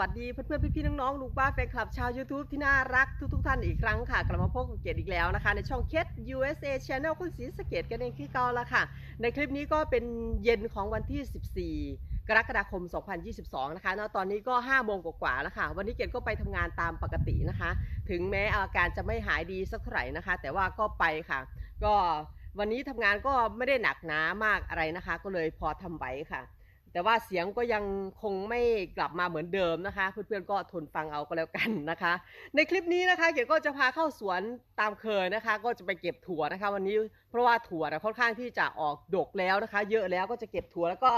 วัสดีเพื่อนๆพี่ๆน้องๆลูกบ้านแฟนคลับชาว YouTube ที่น่ารักทุกๆท่านอีกครั้งค่ะ กลับมาพบกับเกดอีกแล้วนะคะ ในช่องเคส USA Channel คุณศรีสะเกดกันเองที่เก่าล้วค่ะ ในคลิปนี้ก็เป็นเย็นของวันที่ 14 กรกฎาคม 2022 นะคะแล้วตอนนี้ก็ 5 โมงกว่าๆแล้วค่ะ วันนี้เกดก็ไปทำงานตามปกตินะคะ ถึงแม้อาการจะไม่หายดีสักเท่าไหร่นะคะ แต่ว่าก็ไปค่ะ ก็วันนี้ทำงานก็ไม่ได้หนักหนามากอะไรนะคะ ก็เลยพอทำไหวค่ะ แต่ว่าเสียงก็ยังคงไม่กลับมาเหมือนเดิมนะคะ เพื่อนๆก็ทนฟังเอาก็แล้วกันนะคะ ในคลิปนี้นะคะเก๋ก็จะพาเข้าสวนตามเคยนะคะ ก็จะไปเก็บถั่วนะคะ วันนี้เพราะว่าถั่วนะค่อนข้างที่จะออกดกแล้วนะคะ เยอะแล้วก็จะเก็บถั่วแล้วก็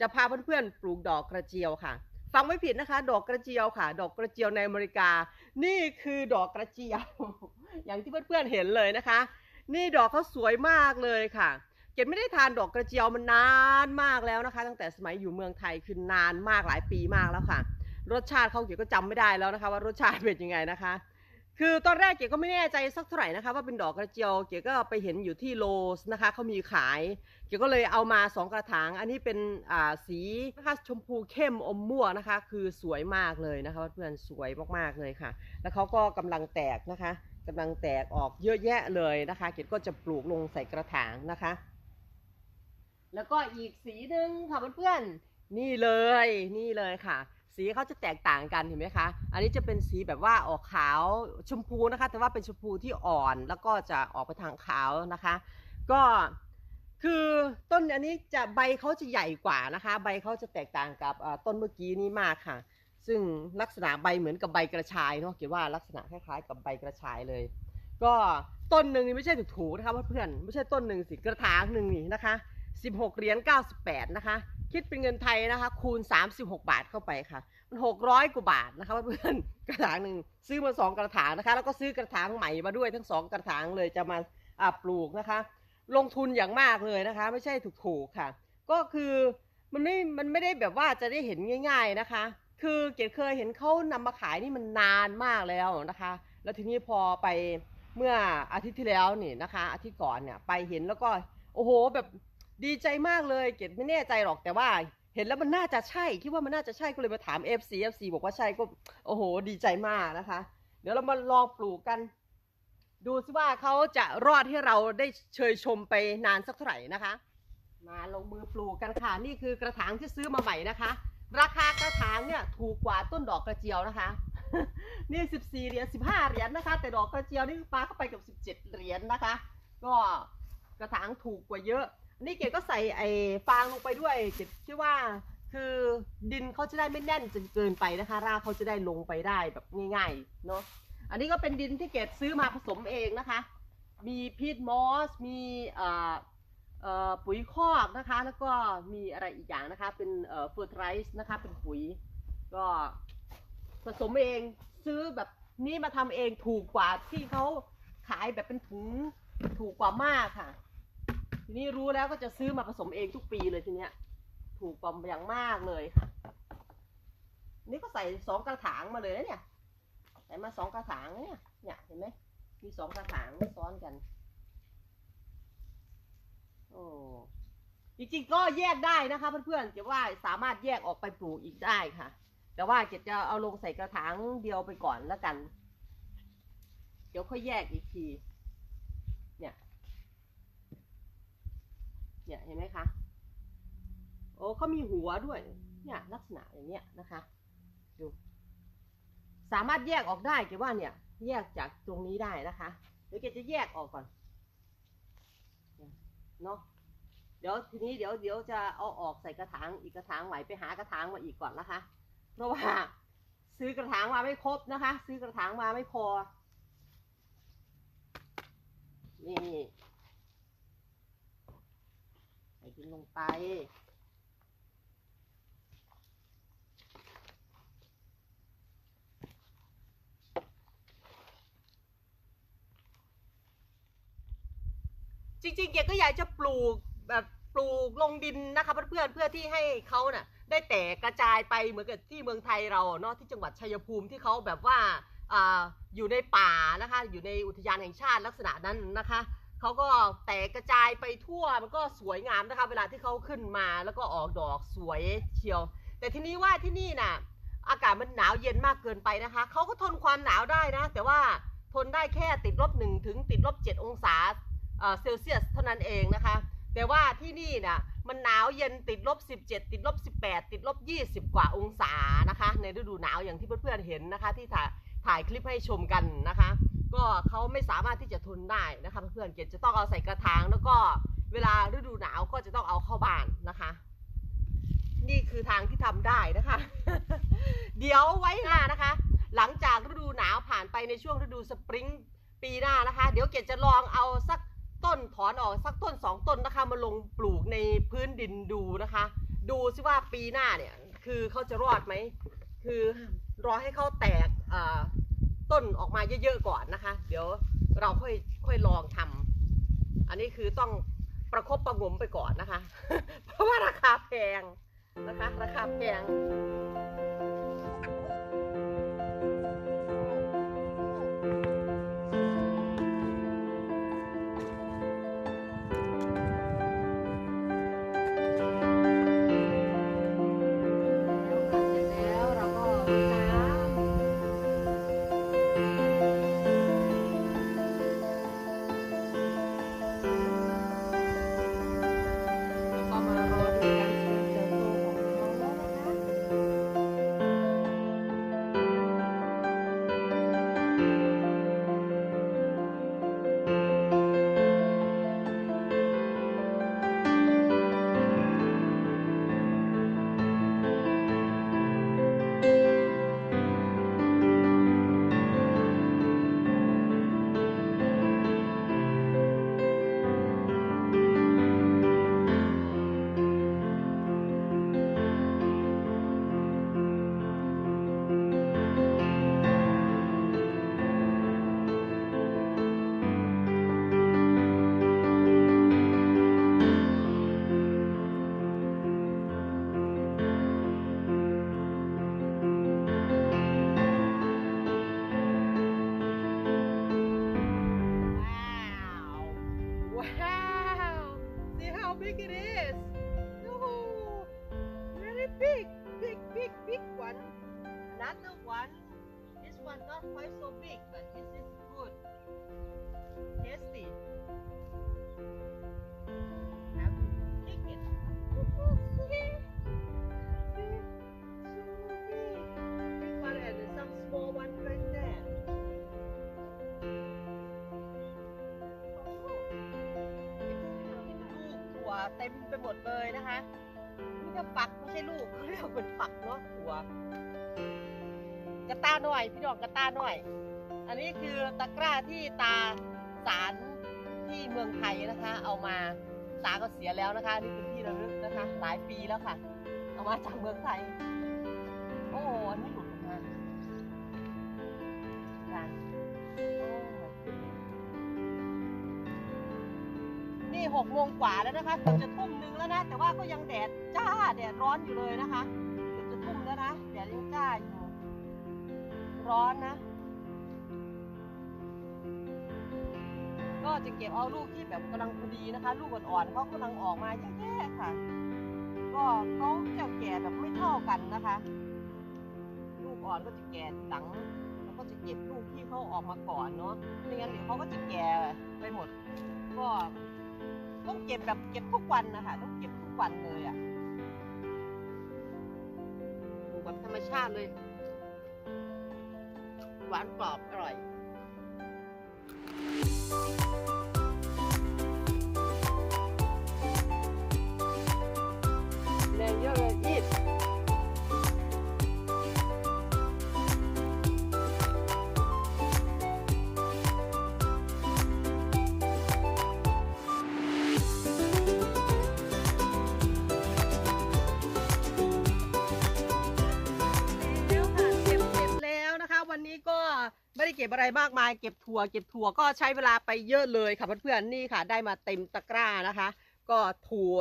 จะพาเพื่อนๆปลูกดอกกระเจียวค่ะ ฟังไม่ผิดนะคะ ดอกกระเจียวค่ะ ดอกกระเจียวในอเมริกา นี่คือดอกกระเจียว อย่างที่เพื่อนๆเห็นเลยนะคะ นี่ดอกเขาสวยมากเลยค่ะ กดไม่ได้ทานดอกกระเจียวมันนานมากแล้วนะคะ ตั้งแต่สมัยอยู่เมืองไทยคือนานมากหลายปีมากแล้วค่ะ รสชาติเขาเกดก็จำไม่ได้แล้วนะคะ ว่ารสชาติเป็นยังไงนะคะ คือตอนแรกเก๋ก็ไม่แน่ใจสักเท่าไหร่นะคะ ว่าเป็นดอกกระเจียวเก๋ก็ไปเห็นอยู่ที่โลสนะคะเขามีขายเก๋ก็เลยเอามาสองกระถาง อันนี้เป็นอ่าสีนะคะชมพูเข้มอมม่วงนะคะ คือสวยมากเลยนะคะเพื่อนสวยมากๆเลยค่ะ แล้วเขาก็กำลังแตกนะคะกำลังแตกออกเยอะแยะเลยนะคะ เก๋ก็จะปลูกลงใส่กระถางนะคะ แล้วก็อีกสีหนึ่งค่ะเพื่อนๆ นี่เลยนี่เลยค่ะ สีเขาจะแตกต่างกันเห็นไหมคะ อันนี้จะเป็นสีแบบว่าออกขาวชมพูนะคะ แต่ว่าเป็นชมพูที่อ่อนแล้วก็จะออกไปทางขาวนะคะ ก็คือต้นอันนี้จะใบเขาจะใหญ่กว่านะคะ ใบเขาจะแตกต่างกับต้นเมื่อกี้นี้มากค่ะ ซึ่งลักษณะใบเหมือนกับใบกระชายเนาะเกี่ว่าลักษณะคล้ายๆ กับใบกระชายเลย ก็ต้นหนึ่งนี่ไม่ใช่ถูกๆนะคะเพื่อนๆไม่ใช่ต้นหนึ่งสิกระถางหนึ่งนี่นะคะ 16 เหรียญ 98 นะคะ คิดเป็นเงินไทยนะคะ คูณ 36 บาทเข้าไปค่ะ มัน 600 กว่าบาทนะคะเพื่อนกระถางหนึ่งซื้อมาสองกระถางนะคะ แล้วก็ซื้อกระถางใหม่มาด้วยทั้งสองกระถางเลยจะมาปลูกนะคะ ลงทุนอย่างมากเลยนะคะ ไม่ใช่ถูกๆค่ะ ก็คือมันไม่ มันไม่ได้แบบว่าจะได้เห็นง่าย ๆนะคะ คือเกดเคยเห็นเขานำมาขายนี่มันนานมากแล้วนะคะ แล้วทีนี้พอไปเมื่ออาทิตย์ที่แล้วนี่นะคะ อาทิตย์ก่อนเนี่ยไปเห็นแล้วก็โอ้โหแบบ ดีใจมากเลยเกดไม่แน่ใจหรอกแต่ว่า เห็นแล้วมันน่าจะใช่คิดว่ามันน่าจะใช่ก็เลยมาถาม FC FC บอกว่าใช่ก็โอ้โห ดีใจมากนะคะ เดี๋ยวเรามาลองปลูกกัน ดูซิว่าเขาจะรอดให้เราได้เชยชมไปนานสักเท่าไหร่นะคะ มาลงมือปลูกกันค่ะ นี่คือกระถางที่ซื้อมาใหม่นะคะ ราคากระถางเนี่ยถูกกว่าต้นดอกกระเจียวนะคะนี่14เหรียญ15เหรียญนะคะ แต่ดอกกระเจียวนี่ปลาเข้าไปกับ17เหรียญนะคะ ก็กระถางถูกกว่าเยอะ นี่เกดก็ใส่ไอ้ฟางลงไปด้วยเกดคิดว่าคือดินเขาจะได้ไม่แน่นจนเกินไปนะคะ รากเขาจะได้ลงไปได้แบบง่ายๆเนาะอันนี้ก็เป็นดินที่เกดซื้อมาผสมเองนะคะ มีพีทมอส มีเอ่อเอ่อปุ๋ยคอกนะคะ แล้วก็มีอะไรอีกอย่างนะคะ เป็นเอ่อเฟอร์ทไรส์นะคะ เป็นปุ๋ย ก็ผสมเองซื้อแบบนี้มาทำเองถูกกว่าที่เขาขายแบบเป็นถุงถูกกว่ามากค่ะ ทีนี้รู้แล้วก็จะซื้อมาผสมเองทุกปีเลยทีเนี้ย ถูกกว่าอย่างมากเลยค่ะ นี่ก็ใส่สองกระถางมาเลยนะเนี่ยใส่มาสองกระถางเนี่ยเนี่ยเห็นไหมมีสองกระถางซ้อนกัน โอ้จริงๆก็แยกได้นะคะเพื่อนๆเก็บว่าสามารถแยกออกไปปลูกอีกได้ค่ะ แต่ว่าเก็บจะเอาลงใส่กระถางเดียวไปก่อนแล้วกัน เดี๋ยวค่อยแยกอีกที เนี่ย เนี่ยเห็นไหมคะโอ้เขามีหัวด้วย เนี่ยลักษณะอย่างเนี้ยนะคะดูสามารถแยกออกได้เกว่าเนี่ย แยกจากตรงนี้ได้นะคะเดี๋ยวเกจะแยกออกก่อนเนาะเดี๋ยวทีนี้เดี๋ยวเดี๋ยวจะเอาออกใส่กระถางอีกกระถางใหม่ไปหากระถางมาอีกก่อนนะคะ เพราะว่าซื้อกระถางมาไม่ครบนะคะ ซื้อกระถางมาไม่พอนี่ ดินลงไป จริงๆเกก็อยากจะปลูกแบบปลูกลงดินนะคะเพื่อนๆเพื่อที่ให้เขาน่ะ ได้แตกกระจายไปเหมือนกับที่เมืองไทยเราเนาะที่จังหวัดชัยภูมิที่เขาแบบว่าอ่าอยู่ในป่านะคะ อยู่ในอุทยานแห่งชาติลักษณะนั้นนะคะ เขาก็แตกกระจายไปทั่วมันก็สวยงามนะคะ เวลาที่เขาขึ้นมาแล้วก็ออกดอกสวยเชียว แต่ทีนี้ว่าที่นี่น่ะ อากาศมันหนาวเย็นมากเกินไปนะคะเขาก็ทนความหนาวได้นะ แต่ว่าทนได้แค่ติดลบหนึ่งถึงติดลบเจ็ดองศาเอ่อเซลเซียสเท่านั้นเองนะคะ แต่ว่าที่นี่น่ะมันหนาวเย็นติดลบ 17 ติดลบ 18 ติดลบ 20 กว่าองศานะคะ ในฤดูหนาวอย่างที่เพื่อนๆเห็นนะคะ ที่ถ่ายถ่ายคลิปให้ชมกันนะคะ ก็เขาไม่สามารถที่จะทนได้นะคะเพื่อนๆเกดจะต้องเอาใส่กระถางแล้วก็เวลาฤดูหนาวก็จะต้องเอาเข้าบ้านนะคะ นี่คือทางที่ทำได้นะคะ เดี๋ยวไว้หน้านะคะ หลังจากฤดูหนาวผ่านไปในช่วงฤดูสปริงปีหน้านะคะ เดี๋ยวเกดจะลองเอาสักต้นถอนออกสักต้นสองต้นนะคะมาลงปลูกในพื้นดินดูนะคะ ดูซิว่าปีหน้าเนี่ย คือเขาจะรอดไหม คือรอให้เขาแตกอ่า ต้นออกมาเยอะๆก่อนนะคะ เดี๋ยวเราค่อยค่อยลองทำอันนี้คือต้องประคบประงมไปก่อนนะคะ เพราะว่าราคาแพงนะคะ ราคาแพง so big, but this is good. Tasty. Have to pick it. See? See? So big. Big one and some small one right there. ลูกถั่วเต็มไปหมดเลยนะคะ นี่ก็ฝักไม่ใช่ลูกเขาเรียกว่าเป็นฝักเนาะถั่ว กระต้าหน่อย พี่ดอกกระต้าหน่อย อันนี้คือตะกร้าที่ตาสารที่เมืองไทยนะคะ เอามาตาก็เสียแล้วนะคะนี่เป็นที่ระลึกนะคะ หลายปีแล้วค่ะ เอามาจากเมืองไทย โอ้โหอันนี้หลุดออกมาค่ะนี่หกโมงกว่าแล้วนะคะเกือบจะทุ่มหนึ่งแล้วนะ แต่ว่าก็ยังแดดจ้าแดดร้อนอยู่เลยนะคะ ร้อนนะ ก็จะเก็บเอาลูกที่แบบกำลังพอดีนะคะ ลูกอ่อนๆเขากำลังออกมาเยอะแยะค่ะ ก็เขาจะแก่แบบไม่เท่ากันนะคะ ลูกอ่อนก็จะแก่ทีหลังแล้วก็จะเก็บลูกที่เขาออกมาก่อนเนาะไม่งั้นเดี๋ยวเขาก็จะแก่ไปหมด ก็ต้องเก็บแบบเก็บทุกวันนะคะต้องเก็บทุกวันเลยอะ่ะปลูกแบบธรรมชาติเลย หวานกรอบอร่อย ได้เก็บอะไรมากมาย เก็บถั่ว เก็บถั่วก็ใช้เวลาไปเยอะเลยค่ะเพื่อนๆนี่ค่ะ ได้มาเต็มตะกร้านะคะ ก็ถั่ว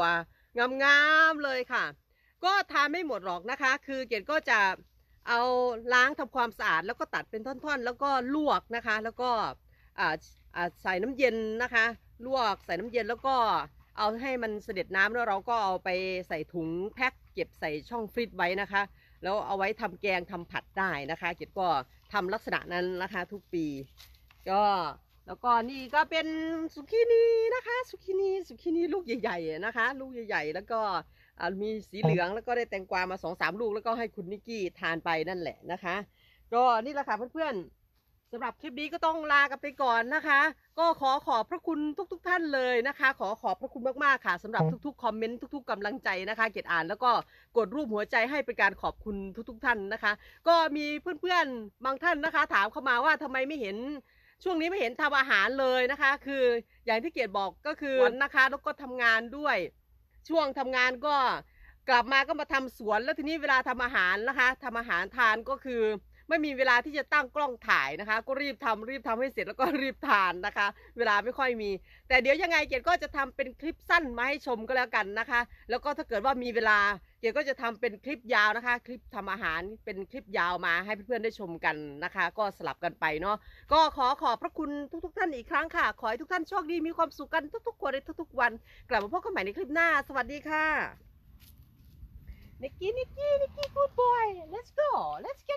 งามๆเลยค่ะ ก็ทานไม่หมดหรอกนะคะ คือเกดก็จะเอาล้างทำความสะอาดแล้วก็ตัดเป็นท่อนๆ แล้วก็ลวกนะคะ แล้วก็ใส่น้ำเย็นนะคะ ลวกใส่น้ำเย็นแล้วก็เอาให้มันเสด็จน้ำแล้วเราก็เอาไปใส่ถุงแพ็คเก็บใส่ช่องฟรีซไว้นะคะ แล้วเอาไว้ทำแกงทำผัดได้นะคะเกดก็ ทำลักษณะนั้นนะคะทุกปี ก็แล้วก็นี่ก็เป็นสุกินีนะคะ สุกินีสุกินีลูกใหญ่ๆนะคะ ลูกใหญ่ ๆ แล้วก็มีสีเหลืองแล้วก็ได้แตงกวามาสองสามลูกแล้วก็ให้คุณนิกกี้ทานไปนั่นแหละนะคะ ก็นี่แหละค่ะเพื่อนๆ สำหรับคลิปนี้ก็ต้องลากันไปก่อนนะคะ ก็ขอขอบพระคุณทุกๆท่านเลยนะคะ ขอขอบพระคุณมากๆค่ะสำหรับทุกๆคอมเมนต์ทุก ๆกำลังใจนะคะ เกดอ่านแล้วก็กดรูปหัวใจให้เป็นการขอบคุณทุก ๆ ท่านนะคะ ก็มีเพื่อนๆบางท่านนะคะ ถามเข้ามาว่าทำไมไม่เห็นช่วงนี้ไม่เห็นทำอาหารเลยนะคะ คืออย่างที่เกียรติบอกก็คือวันนะคะแล้วก็ทำงานด้วย ช่วงทำงานก็กลับมาก็มาทำสวนแล้วทีนี้เวลาทำอาหารนะคะทำอาหารทานก็คือ ไม่มีเวลาที่จะตั้งกล้องถ่ายนะคะ ก็รีบทำรีบทำให้เสร็จแล้วก็รีบทานนะคะ เวลาไม่ค่อยมี แต่เดี๋ยวยังไงเกียรติก็จะทำเป็นคลิปสั้นมาให้ชมก็แล้วกันนะคะ แล้วก็ถ้าเกิดว่ามีเวลาเกียรติก็จะทำเป็นคลิปยาวนะคะ คลิปทำอาหารเป็นคลิปยาวมาให้เพื่อนๆได้ชมกันนะคะ ก็สลับกันไปเนาะก็ขอขอบพระคุณทุก ๆ ท่านอีกครั้งค่ะ ขอให้ทุกท่านโชคดีมีความสุขกันทุกๆคนในทุกๆวัน กลับมาพบกันใหม่ในคลิปหน้า สวัสดีค่ะนิกกี้นิกกี้นิกกี้ good boy let's go let's get